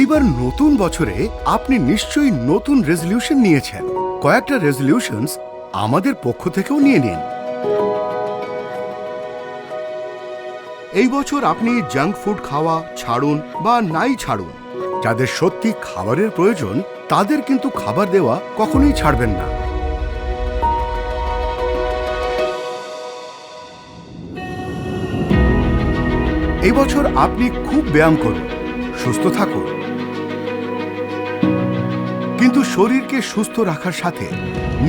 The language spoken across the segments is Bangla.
এইবার নতুন বছরে আপনি নিশ্চয়ই নতুন রেজলিউশন নিয়েছেন। কয়েকটা রেজলিউশনস আমাদের পক্ষ থেকেও নিয়ে নিন। এই বছর আপনি জাঙ্ক ফুড খাওয়া ছাড়ুন বা নাই ছাড়ুন। যাদের সত্যি খাবারের প্রয়োজন, তাদের কিন্তু খাবার দেওয়া কখনোই ছাড়বেন না। এই বছর আপনি খুব ব্যায়াম করুন, সুস্থ থাকুন কিন্তু শরীরকে সুস্থ রাখার সাথে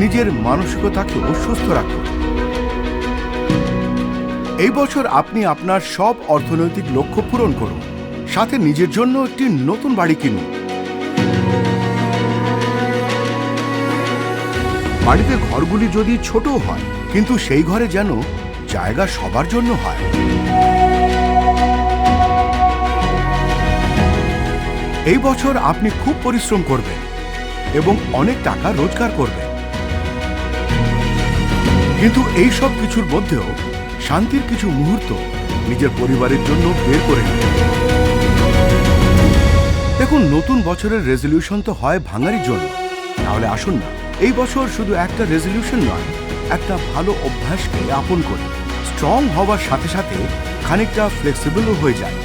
নিজের মানসিকতাকেও সুস্থ রাখুন। এই বছর আপনি আপনার সব অর্থনৈতিক লক্ষ্য পূরণ করুন। সাথে নিজের জন্য একটি নতুন বাড়ি কিনুন। বাড়িতে ঘরগুলি যদি ছোটও হয়, কিন্তু সেই ঘরে যেন জায়গা সবার জন্য হয়। এই বছর আপনি খুব পরিশ্রম করবেন। এবং অনেক টাকা রোজগার করবেন কিন্তু এই সব কিছুর মধ্যেও শান্তির কিছু মুহূর্ত নিজের পরিবারের জন্য বের করে দেখুন, নতুন বছরের রেজলিউশন তো হয় ভাঙারির জন্য। তাহলে আসুন না, এই বছর শুধু একটা রেজলিউশন নয়, একটা ভালো অভ্যাসকে আপন করি। স্ট্রং হওয়ার সাথে সাথে খানিকটা ফ্লেক্সিবলও হয়ে যায়।